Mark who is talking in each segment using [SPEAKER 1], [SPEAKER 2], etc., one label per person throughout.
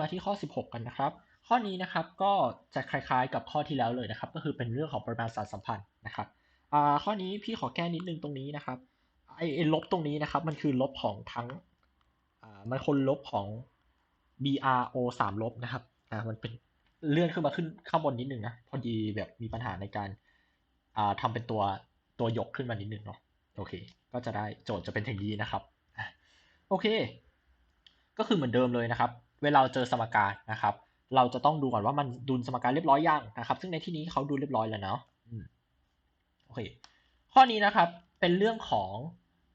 [SPEAKER 1] มาที่ข้อ 16 กันนะครับ ข้อนี้นะครับก็จะคล้ายๆกับข้อที่แล้วเลยนะครับ ก็คือเป็นเรื่องของปริมาณสารสัมพันธ์นะครับอ่าข้อนี้พี่ขอแก้นิดนึงตรงนี้นะครับไอ้ลบตรงนี้นะครับ มันคือลบของทั้งอ่ามันคนลบของ BRO สามลบนะครับอ่ามันเป็นเลื่อนขึ้นมาขึ้นข้างบนนิดนึงนะ พอดีแบบมีปัญหาในการอ่าทำเป็นตัวตัวยกขึ้นมานิดนึงเนาะโอเค ก็จะได้โจทย์จะเป็นอย่างนี้นะครับโอเค ก็คือเหมือนเดิมเลยนะครับ เวลาเราเจอสมการนะครับ เราจะต้องดูก่อนว่ามันดุลสมการเรียบร้อยยังนะครับ ซึ่งในที่นี้เขาดูเรียบร้อยแล้วเนาะอืมโอเค ข้อนี้นะครับเป็นเรื่องของ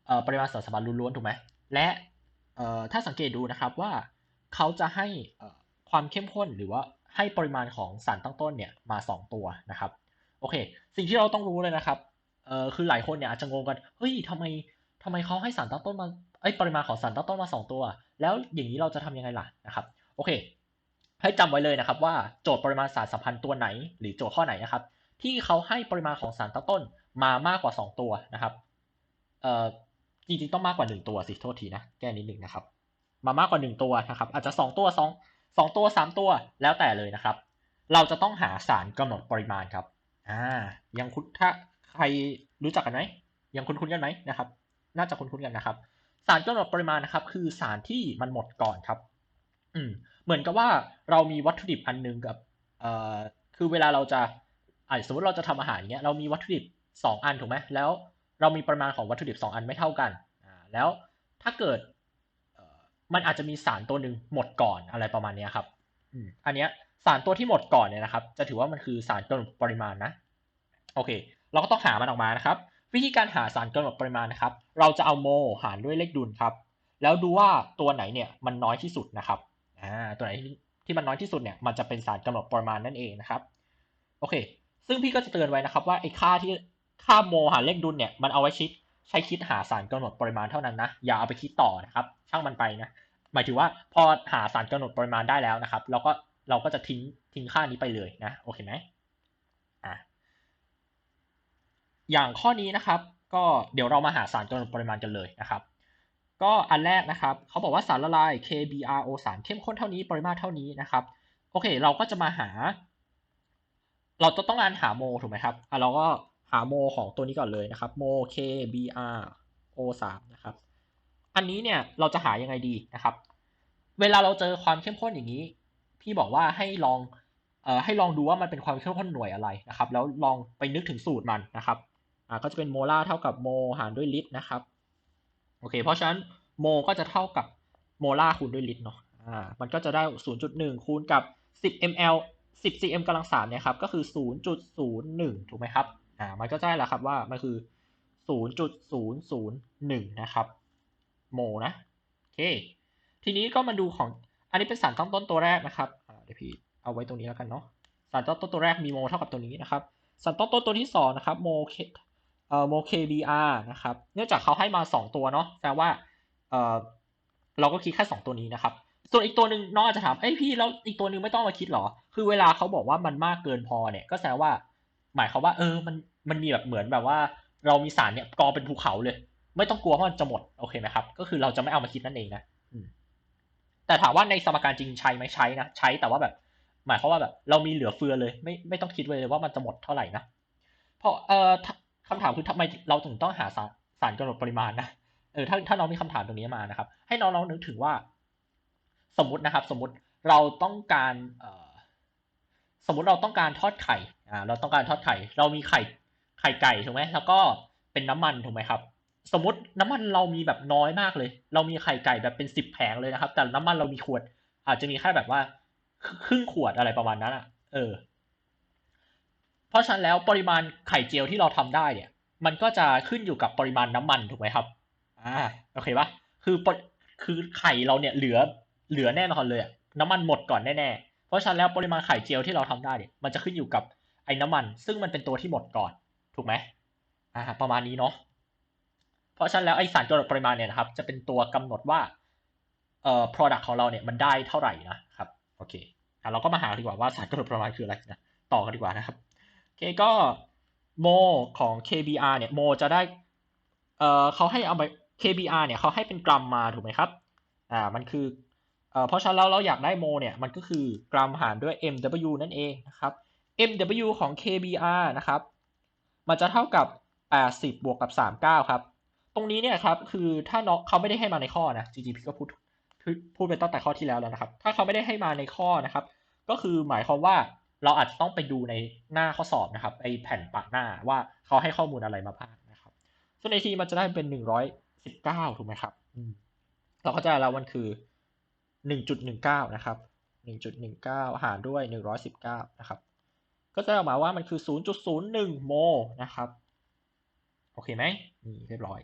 [SPEAKER 1] เอ่อปริมาณสารสัมพันธ์ล้วนๆถูกไหมและเอ่อถ้าสังเกตดูนะครับว่าเขาจะให้เอ่อความเข้มข้นหรือว่าให้ปริมาณของสารตั้งต้นเนี่ยมา 2 ตัวนะครับโอเค สิ่งที่เราต้องรู้เลยนะครับเอ่อคือหลายคนเนี่ยอาจจะงงกันเฮ้ยทำไมทำไมเขาให้สารตั้งต้นมาเอ้ยปริมาณของสารตั้งต้นมา 2 ตัว แล้วอย่างนี้เราจะทำยังไงล่ะนะครับโอเค ให้จำไว้เลยนะครับ ว่าโจทย์ปริมาณสารสัมพันธ์ตัวไหน หรือโจทย์ข้อไหนนะครับ ที่เขาให้ปริมาณของสารตั้งต้นมามากกว่า 2 ตัวนะครับเอ่อจริงๆต้องมากกว่า 1 ตัวสิโทษทีนะแก้นิดหนึ่งนะครับ มามากกว่า 1 ตัวนะครับ อาจจะ 2 ตัว 2 2 ตัว 3 ตัวแล้วแต่เลยนะครับ เราจะต้องหาสารกำหนดปริมาณครับอ่ายังคุณถ้าใครรู้จักกันไหมยังคุ้นๆกันไหมนะครับ น่าจะคุ้นๆกันนะครับ สารกำหนดปริมาณนะครับ คือสารที่มันหมดก่อนครับ อืม เหมือนกับว่าเรามีวัตถุดิบอันหนึงกับเอ่อคือเวลาเราจะอ่าสมมติเราจะทำอาหารอย่างเงี้ยเรามีวัตถุดิบสองอันถูกไหมแล้ว เรามีปริมาณของวัตถุดิบสองอันไม่เท่ากันอ่าแล้วถ้าเกิดมันอาจจะมีสารตัวหนึ่งหมดก่อนอะไรประมาณนี้ครับอันเนี้ยสารตัวที่หมดก่อนเนี่ยนะครับ จะถือว่ามันคือสารกำหนดปริมาณนะ โอเค เราก็ต้องหามันออกมานะครับ วิธีการหาสารกำหนดปริมาณนะครับ เราจะเอาโมหารด้วยเลขดุลครับ แล้วดูว่าตัวไหนเนี่ยมันน้อยที่สุดนะครับอ่าตัวไหนที่มันน้อยที่สุดเนี่ยมันจะเป็นสารกำหนดปริมาณนั่นเองนะครับโอเค ซึ่งพี่ก็จะเตือนไว้นะครับว่าไอ้ค่าที่ค่าโมหารเลขดุลเนี่ยมันเอาไว้คิดใช้คิดหาสารกำหนดปริมาณเท่านั้นนะอย่าเอาไปคิดต่อนะครับ ช่างมันไปนะหมายถึงว่าพอหาสารกำหนดปริมาณได้แล้วนะครับ เราก็เราก็จะทิ้งทิ้งค่านี้ไปเลยนะโอเคไหมอะ อย่างข้อนี้นะครับ ก็เดี๋ยวเรามาหาสารกำหนปริมาณกันเลยนะครับ ก็อันแรกนะครับเขาบอกว่าสารละลาย KBRO สารเข้มข้นเท่านี้ปริมาตรเท่านี้นะครับ โอเค เราก็จะมาหา เราจะต้องการหาโมถูกไหมครับอะเราก็หาโมของตัวนี้ก่อนเลยนะครับโม KBRO สามนะครับ อันนี้เนี่ยเราจะหายังไงดีนะครับ เวลาเราเจอความเข้มข้นอย่างนี้ พี่บอกว่าให้ลองเอ่อให้ลองดูว่ามันเป็นความเข้มข้นหน่วยอะไรนะครับ แล้วลองไปนึกถึงสูตรมันนะครับ อ่าก็จะเป็นโมลาร์เท่ากับโมหารด้วยลิตรนะครับโอเค เพราะฉะนั้นโมก็จะเท่ากับโมลาร์คูณด้วยลิตรเนาะอ่ามันก็จะได้ 0.1 คูณกับ 10 ml 10 cm กำลังสามเนี่ยครับก็คือ 0.01 ถูกไหมครับอ่ามันก็จะได้แล้วครับว่ามันคือ 0.001 นะครับโมนะโอเค ทีนี้ก็มาดูของอันนี้เป็นสารตั้งต้นตัวแรกนะครับเดี๋ยวพี่เอาไว้ตรงนี้แล้วกันเนาะสารตั้งต้นตัวแรกมีโมเท่ากับตัวนี้นะครับสารตั้งต้นตัวที่สองนะครับโม เคเอ่อโม KBR นะครับ เนื่องจากเขาให้มาสองตัวเนาะแปลว่าเอ่อเราก็คิดแค่สองตัวนี้นะครับ ส่วนอีกตัวหนึ่งน้องอาจจะถามเอ้ยพี่แล้วอีกตัวหนึ่งไม่ต้องมาคิดหรอ คือเวลาเขาบอกว่ามันมากเกินพอเนี่ย ก็แสดงว่า หมายควาว่า เออมันมันมีแบบเหมือนแบบว่า เรามีสารเนี่ยกองเป็นภูเขาเลย ไม่ต้องกลัวว่ามันจะหมดโอเคไหมครับ ก็คือเราจะไม่เอามาคิดนั่นเองนะแต่ถามว่าในสมการจริงใช้ไหมใช้นะใช้แต่ว่าแบบ หมายความว่าแบบ เรามีเหลือเฟือเลย ไม่ไม่ต้องคิดเลยว่ามันจะหมดเท่าไหร่นะเพราะเอ่อ คำถามคือทำไมเราถึงต้องหาสารสารกำหนดปริมาณนะเออถ้าถ้าน้องมีคำถามตรงนี้มานะครับ ให้น้องๆนึกถึงว่า สมมตินะครับ สมมติเราต้องการเอ่อสมมติเราต้องการทอดไข่อ่าเราต้องการทอดไข่ เรามีไข่ไข่ไก่ถูกไหมแล้วก็เป็นน้ำมันถูกไหมครับ สมมติน้ำมันเรามีแบบน้อยมากเลย เรามีไข่ไก่แบบเป็นสิบแผงเลยนะครับ แต่น้ำมันเรามีขวด อาจจะมีแค่แบบว่าครึ่งขวดอะไรประมาณนั้นอะ เออ ราะฉะนั้นแล้วปริมาณไข่เจียวที่เราทำได้เนี่ย มันก็จะขึ้นอยู่กับปริมาณน้ำมันถูกไหมครับอ่าโอเคปะคือปริคือไข่เราเนี่ยเหลือเหลือแน่นอนเลยอะน้ำมันหมดก่อนแน่ๆเพราะฉะนั้นแล้วปริมาณไข่เจียวที่เราทำได้เนี่ยมันจะขึ้นอยู่กับไอ้น้ำมัน ซึ่งมันเป็นตัวที่หมดก่อนถูกไหมอ่าประมาณนี้เนาะเพราะฉะนั้นแล้วไอ้สารกำหนดปริมาณเนี่ยนะครับ จะเป็นตัวกำหนดว่าเอ่อ product ของเราเนี่ยมันได้เท่าไหร่นะครับโอเคอะเราก็มาหาดีกว่าว่าสารกำหนดปริมาณคืออะไรนะต่อกันดีกว่านะครับโอ เคก็โมของ KBR เนี่ยโมจะได้เอ่อเขาให้เอาไป KBR เนี่ยเขาให้เป็นกรัมมาถูกไหมครับอ่ามันคือเอ่อเพราะฉะนั้นแล้วเราอยากได้โมเนี่ยมันก็คือกรัมหารด้วย mw นั่นเองนะครับ mw ของ kbr นะครับ มันจะเท่ากับ 80 บวกกับ 39 ครับ ตรงนี้เนี่ยครับคือถ้าน้องเขาไม่ได้ให้มาในข้อนะจริงๆพี่ก็พูดพูดไปตั้งแต่ข้อที่แล้วแล้วนะครับ ถ้าเขาไม่ได้ให้มาในข้อนะครับ ก็คือหมายความว่า เราอาจจะต้องไปดูในหน้าข้อสอบนะครับไอแผ่นปะหน้าว่าเขาให้ข้อมูลอะไรมาบ้างนะครับส่วนในทีมันจะได้เป็น 119 ถูกไหมครับอืมเราเข้าใจแล้วมันคือ 1.19 นะครับ 1.19 หารด้วย 119 นะครับ ก็จะออกมาว่ามันคือ 0.01 โมลนะครับ โอเคไหมนี่เรียบร้อย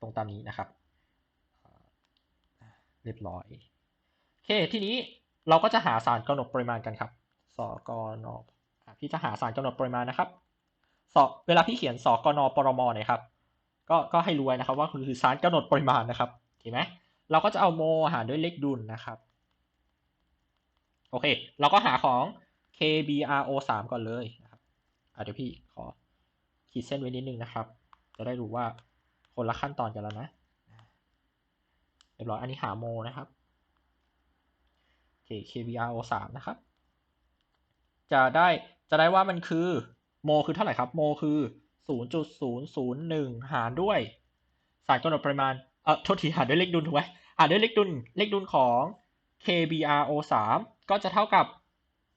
[SPEAKER 1] ตรงตามนี้นะครับ เรียบร้อย โอเค ทีนี้ เราก็จะหาสารกำหนดปริมาณกันครับสกนพี่จะหาสารกำหนดปริมาณนะครับสเวลาพี่เขียนสกนปรมเนี่ยครับ ก็ก็ให้รู้ไว้นะครับ ว่าคือสารกำหนดปริมาณนะครับเห็นไหมเราก็จะเอาโมหารด้วยเลขดุลนะครับ โอเค เราก็หาของ KBRO3 ก่อนเลยนะครับอะเดี๋ยวพี่ขอขีดเส้นไว้นิดนึงนะครับ จะได้รู้ว่าคนละขั้นตอนกันแล้วนะ เรียบร้อย อันนี้หาโมนะครับ KBRO3 นะครับ จะได้จะได้ว่ามันคือโมคือเท่าไหร่ครับ โมคือ 0.001 หารด้วย สารกำหนดปริมาณ เอ่อ โทษทีหารด้วยเลขดุลถูกไหมหารด้วยเลขดุล เลขดุลของ KBRO3 ก็จะเท่ากับ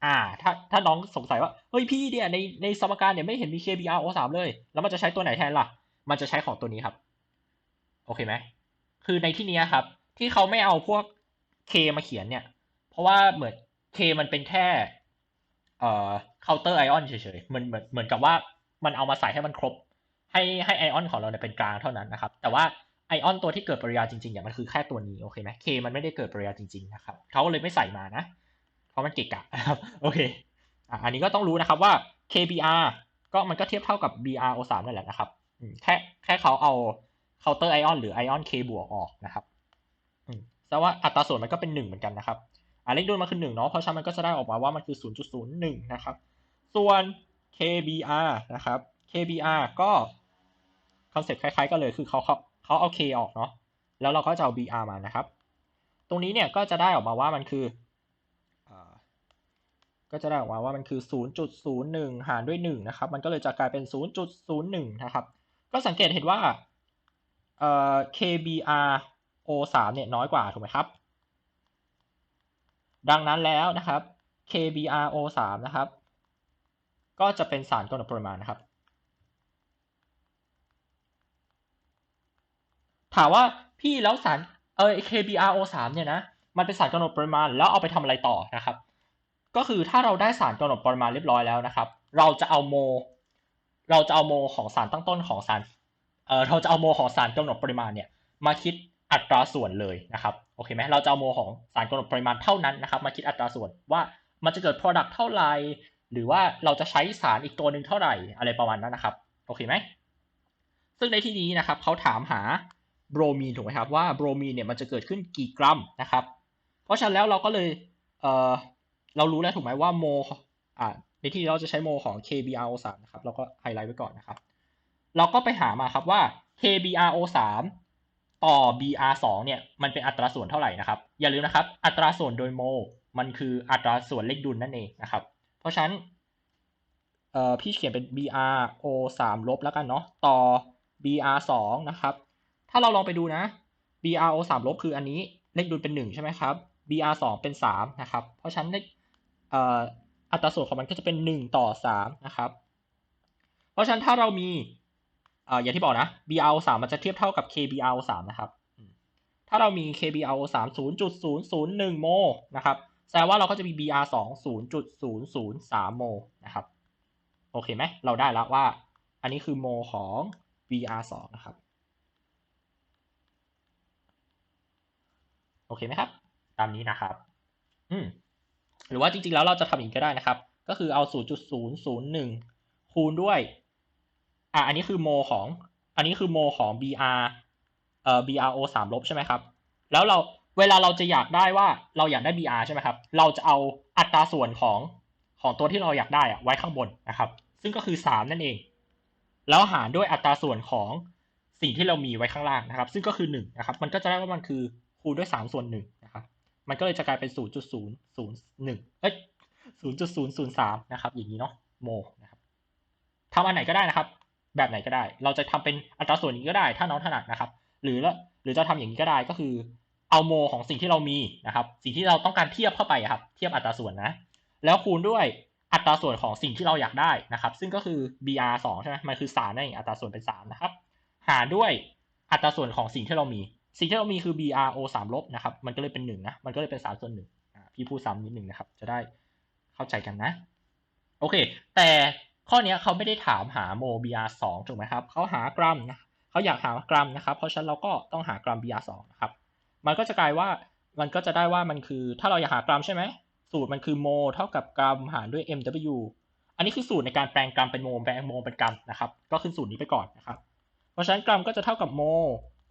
[SPEAKER 1] อ่า ถ้า ถ้าน้องสงสัยว่า เฮ้ยพี่เนี่ย ใน ในสมการเนี่ยไม่เห็นมี KBRO3 เลย แล้วมันจะใช้ตัวไหนแทนล่ะ มันจะใช้ของตัวนี้ครับ โอเคไหม คือในที่นี้ครับ ที่เขาไม่เอาพวก K มาเขียนเนี่ย เพราะว่าเหมือน K มันเป็นแค่ เอ่อ counter ion เฉยๆเหมือนเหมือนเหมือนกับว่ามันเอามาใส่ให้มันครบ ให้ให้ไอออนของเราเนี่ยเป็นกลางเท่านั้นนะครับ แต่ว่าไอออนตัวที่เกิดปริยาจริงๆเนี่ยมันคือแค่ตัวนี้โอเคไหม K มันไม่ได้เกิดปริยาจริงๆนะครับเขาเลยไม่ใส่มานะ เพราะมันเกะกะนะครับโอเคอะอันนี้ก็ต้องรู้นะครับว่า KBR ก็มันก็เทียบเท่ากับ BRO3 นั่นแหละนะครับแค่แค่เขาเอา counter ion หรือ ion K บวกออกนะครับอืมแต่ว่าอัตราส่วนมันก็เป็นหนึ่งเหมือนกันนะครับ อ่าเลขดุลมันคือหนึ่งเนาะเพราะฉะนั้นมันก็จะได้ออกมาว่ามันคือ0.01นะครับ ส่วน KBR นะครับ KBR ก็คอนเซ็ปต์คล้ายๆกันเลยคือเขาเขาเขาเอา K ออกเนาะแล้วเราก็จะเอา BR มานะครับ ตรงนี้เนี่ยก็จะได้ออกมาว่ามันคืออก็จะได้ออกมาว่ามันคือ 0.01 หารด้วย1นะครับ มันก็เลยจะกลายเป็น 0.01 นะครับ ก็สังเกตเห็นว่าเอ่อ KBR O3 เนี่ยน้อยกว่าถูกไหมครับ ดังนั้นแล้วนะครับ KBRO3 นะครับ ก็จะเป็นสารกำหนดปริมาณนะครับ ถามว่าพี่แล้วสารเออ KBRO3 เนี่ยนะมันเป็นสารกำหนดปริมาณแล้วเอาไปทำอะไรต่อนะครับ ก็คือถ้าเราได้สารกำหนดปริมาณเรียบร้อยแล้วนะครับ เราจะเอาโม เราจะเอาโมของสารตั้งต้นของสารเออเราจะเอาโมของสารกำหนดปริมาณเนี่ยมาคิด อัตราส่วนเลยนะครับโอเคไหมเราจะเอาโมของสารกำหนดปริมาณเท่านั้นนะครับ มาคิดอัตราส่วนว่ามันจะเกิด product เท่าไหร่หรือว่าเราจะใช้สารอีกตัวหนึ่งเท่าไหร่อะไรประมาณนั้นนะครับโอเคไหมซึ่งในที่นี้นะครับเขาถามหาโบรมีนถูกไหมครับว่าโบรมีนเนี่ยมันจะเกิดขึ้นกี่กรัมนะครับ เพราะฉะนั้นแล้วเราก็เลยเออเรารู้แล้วถูกไหมว่าโมอ่าในที่เราจะใช้โมของ KBRO3 นะครับเราก็ไฮไลท์ไว้ก่อนนะครับ เราก็ไปหามาครับว่า KBRO3 ต่อ BR2 เนี่ยมันเป็นอัตราส่วนเท่าไหร่นะครับ อย่าลืมนะครับ อัตราส่วนโดยโม มันคืออัตราส่วนเลขดุลนั่นเองนะครับ เพราะฉะนั้นเอ่อพี่เขียนเป็น BRO3 ลบแล้วกันเนาะต่อ BR2 นะครับ ถ้าเราลองไปดูนะ BRO3 ลบคืออันนี้เลขดุลเป็น 1 ใช่ไหมครับ BR2 เป็น 3 นะครับ เพราะฉะนั้นเลขเอ่ออัตราส่วนของมันก็จะเป็น 1 ต่อ 3 นะครับ เพราะฉะนั้นถ้าเรามี อ่ออย่างที่บอกนะ BRO3 มันจะเทียบเท่ากับ KBRO3 นะครับ ถ้าเรามี KBRO3 0.001 โมลนะครับแสดงว่าเราก็จะมี BR2 0.003 โมลนะครับ โอเคไหม เราได้แล้วว่า อันนี้คือโมของ BR2 นะครับ โอเคไหมครับ ตามนี้นะครับ อืม หรือว่าจริงๆ แล้วเราจะทำอย่างนี้ก็ได้นะครับ ก็คือเอา 0.001 คูณด้วย อะอันนี้คือโมของ อันนี้คือโมของ BR เอ่อ BRO สามลบใช่ไหมครับ แล้วเราเวลาเราจะอยากได้ว่าเราอยากได้ BR ใช่ไหมครับ เราจะเอาอัตราส่วนของของตัวที่เราอยากได้อะไว้ข้างบนนะครับ ซึ่งก็คือสามนั่นเอง แล้วหารด้วยอัตราส่วนของสิ่งที่เรามีไว้ข้างล่างนะครับ ซึ่งก็คือหนึ่งนะครับ มันก็จะได้ว่ามันคือคูณด้วยสามส่วนหนึ่งนะครับ มันก็เลยจะกลายเป็น0.001เอ้ย0.003นะครับ อย่างนี้เนาะโมนะครับทำอันไหนก็ได้นะครับ แบบไหนก็ได้ เราจะทำเป็นอัตราส่วนนี้ก็ได้ ถ้าน้องถนัดนะครับ หรือหรือจะทำอย่างนี้ก็ได้ก็คือเอาโมของสิ่งที่เรามีนะครับ สิ่งที่เราต้องการเทียบเข้าไปครับ เทียบอัตราส่วนนะ แล้วคูณด้วยอัตราส่วนของสิ่งที่เราอยากได้นะครับ ซึ่งก็คือ br 2ใช่ไหมมันคือ3นั่นเองอัตราส่วนเป็น3นะครับ หารด้วยอัตราส่วนของสิ่งที่เรามี สิ่งที่เรามีคือ bro 3ลบนะครับ มันก็เลยเป็น1นะ มันก็เลยเป็น3ส่วน1อ่าพี่พูดซ้ำนิดหนึ่งนะครับ จะได้เข้าใจกันนะ โอเค แต่ ข้อนี้เขาไม่ได้ถามหาโม br 2 ถูกไหมครับเขาหากรัมนะเขาอยากหากรัมนะครับ เพราะฉะนั้นเราก็ต้องหากรัม br 2 นะครับ มันก็จะกลายว่ามันก็จะได้ว่ามันคือถ้าเราอยากหากรัมใช่ไหมสูตรมันคือโมเท่ากับกรัมหารด้วย mw อันนี้คือสูตรในการแปลงกรัมเป็นโมแปลงโมเป็นกรัมนะครับ ก็ขึ้นสูตรนี้ไปก่อนนะครับ เพราะฉะนั้นกรัมก็จะเท่ากับโม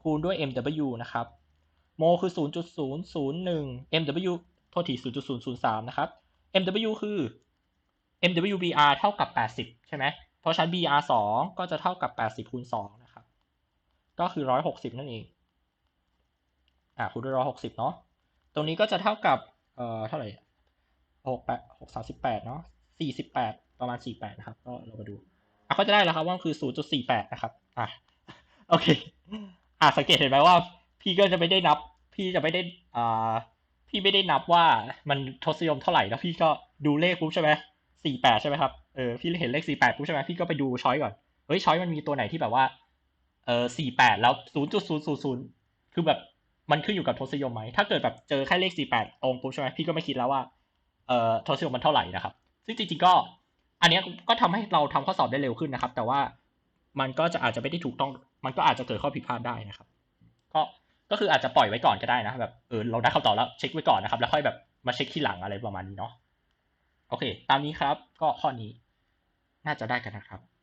[SPEAKER 1] คูณด้วย mw นะครับโมคือ 0.001 mw โทษที0.003 นะครับ mw คือ mwbr เท่ากับ 80 ใช่ไหม เพราะฉะนั้น br 2ก็จะเท่ากับ 80คูณ2นะครับ ก็คือ 160 นั่นเอง อ่าคูณด้วย160 เนาะ ตรงนี้ก็จะเท่ากับ เอ่อ เท่าไหร่หกแปดหกสามสิบแปดเนาะสี่สิบแปดประมาณสี่แปดนะครับ ก็เรามาดู อะก็จะได้แล้วครับว่าคือ 0.48 นะครับ อะ โอเค อะสังเกตเห็นไหมว่า พี่ก็จะไม่ได้นับ พี่จะไม่ได้ อ่า พี่ไม่ได้นับว่ามันทศนิยมเท่าไหร่แล้วพี่ก็ดูเลขปุ๊บใช่ไหม 48ใช่ไหมครับเออพี่เห็นเลข48ปุ๊บใช่ไหมพี่ก็ไปดูช้อยก่อนเฮ้ยช้อยมันมีตัวไหนที่แบบว่าเออ48แปดแล้ว0.000คือแบบมันขึ้นอยู่กับทศนิยมไหมถ้าเกิดแบบเจอแค่เลข48ตรงปุ๊บใช่ไหมพี่ก็ไม่คิดแล้วว่าเอ่อทศนิยมมันเท่าไหร่นะครับ ซึ่งจริงๆก็ อันเนี้ยก็ทำให้เราทำข้อสอบได้เร็วขึ้นนะครับ แต่ว่ามันก็จะอาจจะไม่ได้ถูกต้อง มันก็อาจจะเกิดข้อผิดพลาดได้นะครับ ก็ก็คืออาจจะปล่อยไว้ก่อนก็ได้นะแบบเออเราได้คำตอบแล้วเช็คไว้ก่อนนะครับ แล้วค่อยแบบมาเช็คทีหลังอะไรประมาณนี้เนาะ โอเค ตามนี้ครับ ก็ข้อนี้น่าจะได้กันนะครับ